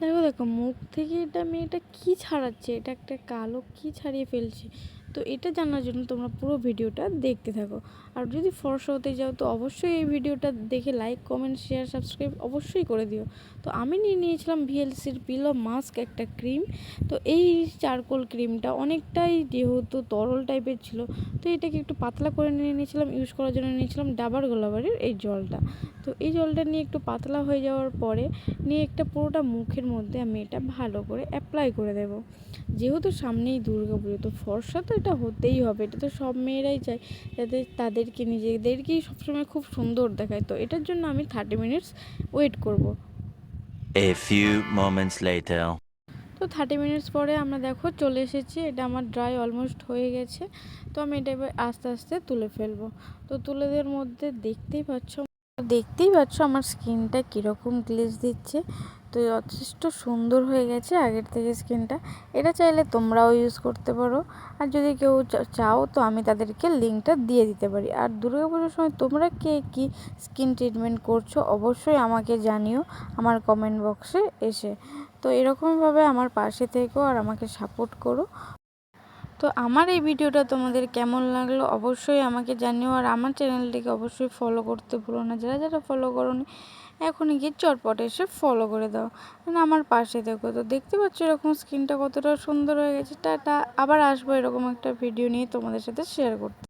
দেখো দেখো মুখ থেকে এটা মেয়েটা কি ছাড়াচ্ছে? এটা একটা কালো কি ছাড়িয়ে ফেলছে? তো এটা জানার জন্য তোমরা পুরো ভিডিওটা দেখতে থাকো। আর যদি ফর্সা হতে যাও, তো অবশ্যই এই ভিডিওটা দেখে লাইক কমেন্ট শেয়ার সাবস্ক্রাইব অবশ্যই করে দিও। তো আমি নিয়ে নিয়েছিলাম ভিএলসির পিলো মাস্ক একটা ক্রিম তো এই চারকোল ক্রিমটা অনেকটাই যেহেতু তরল টাইপের ছিল, তো এটাকে একটু পাতলা করে নিয়ে নিয়েছিলাম। ইউজ করার জন্য নিয়েছিলাম ডাবার গোলাবারির এই জলটা। তো এই জলটা নিয়ে একটু পাতলা হয়ে যাওয়ার পরে নিয়ে একটা পুরোটা মুখের মধ্যে আমি এটা ভালো করে অ্যাপ্লাই করে দেব। যেহেতু সামনেই দুর্গা পুজো তো ফর্সা তো এটা হতেই হবে এটা তো সব মেয়েরাই চায়। যাতে তাদেরকে নিজেদেরকেই সবসময় খুব সুন্দর দেখায়। তো এটার জন্য আমি থার্টি মিনিটস ওয়েট করব। A few moments later. তো থার্টি মিনিটস পরে আমরা দেখো চলে এসেছি এটা আমার ড্রাই অলমোস্ট হয়ে গেছে। তো আমি এটা এবার আস্তে আস্তে তুলে ফেলব। তো তুলে দেওয়ার মধ্যে দেখতেই পাচ্ছ দেখতেই পাচ্ছ আমার স্কিনটা কীরকম গ্লেজ দিচ্ছে। তো যথেষ্ট সুন্দর হয়ে গেছে আগের থেকে স্কিনটা। এটা চাইলে তোমরাও ইউজ করতে পারো। আর যদি কেউ চাও তো আমি তাদেরকে লিঙ্কটা দিয়ে দিতে পারি। আর দুর্গা পুজোর সময় তোমরা কে কী স্কিন ট্রিটমেন্ট করছ অবশ্যই আমাকে জানিও আমার কমেন্ট বক্সে এসে। তো এরকমভাবে আমার পাশে থেকেও আর আমাকে সাপোর্ট করো। তো আমার এই ভিডিওটা তোমাদের কেমন লাগল অবশ্যই আমাকে জানিও। আর আমার চ্যানেলটিকে অবশ্যই ফলো করতে ভুলো না। যারা যারা ফলো করোনি, এখনই গিয়ে চটপট এসে ফলো করে দাও। মানে আমার পাশে দেখো তো দেখতে পাচ্ছ এরকম স্ক্রিনটা কতটা সুন্দর হয়ে গেছে। টাটা। আবার আসব এরকম একটা ভিডিও নিয়ে তোমাদের সাথে শেয়ার করতে।